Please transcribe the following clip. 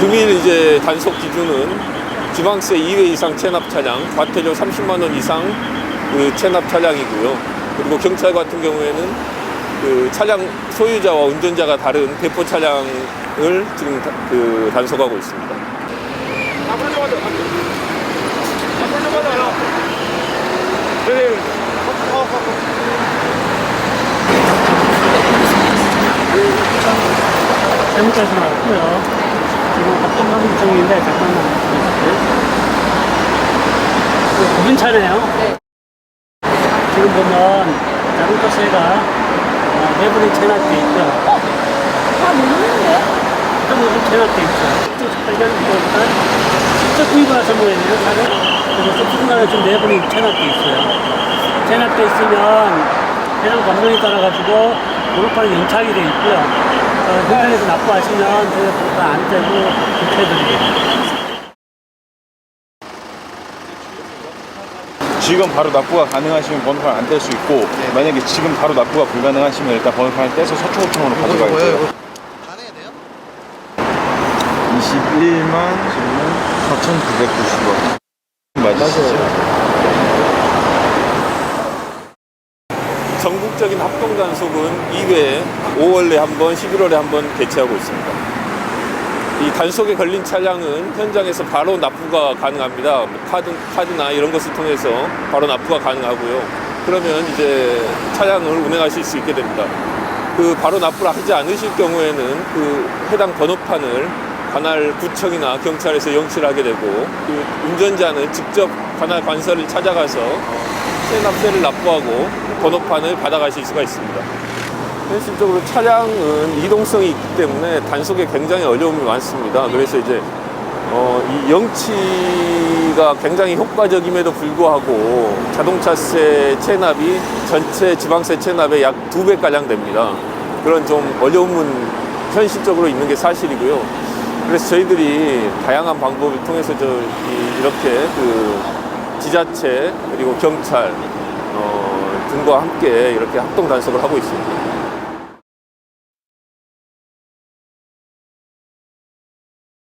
금일 이제 단속 기준은 지방세 2회 이상 체납 차량, 과태료 30만 원 이상 그 체납 차량이고요. 그리고 경찰 같은 경우에는 그 차량 소유자와 운전자가 다른 대포 차량을 지금 다- 그 단속하고 있습니다. 잘못하지 말고요. 지금 합동하는 중인데 잠깐만. 그 구분차네요. 네. 지금 보면 자동차세가 어, 내부에 체납돼 있죠. 어? 다 먹는데? 자동차 체납돼 있죠. 직접 발견보니까 직접 구입해서 모였네요. 차를. 그래서 중간에 지금 내부에 체납돼 있어요. 체납돼 있으면 해당 법령에 따라가지고 도로판에 연착이 돼 있고요. 어, 현장에서 납부하시면 저희가 안 떼고 교체해드리고 지금 바로 납부가 가능하시면 번호판 안뗄 수 있고 만약에 지금 바로 납부가 불가능하시면 일단 번호판을 떼서 서초구청으로 가져갈 거예요. 가능해야 돼요? 21만 4,990원. 맞으시죠? 전국적인 합동 단속은 2회 5월에 한 번, 11월에 한 번 개최하고 있습니다. 이 단속에 걸린 차량은 현장에서 바로 납부가 가능합니다. 뭐 카드, 카드나 이런 것을 통해서 바로 납부가 가능하고요. 그러면 이제 차량을 운행하실 수 있게 됩니다. 그 바로 납부를 하지 않으실 경우에는 그 해당 번호판을 관할 구청이나 경찰에서 영치를 하게 되고 그 운전자는 직접 관할 관서를 찾아가서 세 납세를 납부하고 번호판을 받아가실 수가 있습니다. 현실적으로 차량은 이동성이 있기 때문에 단속에 굉장히 어려움이 많습니다. 그래서 이제 어, 이 영치가 굉장히 효과적임에도 불구하고 자동차세 체납이 전체 지방세 체납의 약 두 배가량 됩니다. 그런 좀 어려움은 현실적으로 있는 게 사실이고요. 그래서 저희들이 다양한 방법을 통해서 저 이- 이렇게 그 지자체 그리고 경찰 어, 등과 함께 이렇게 합동 단속을 하고 있습니다.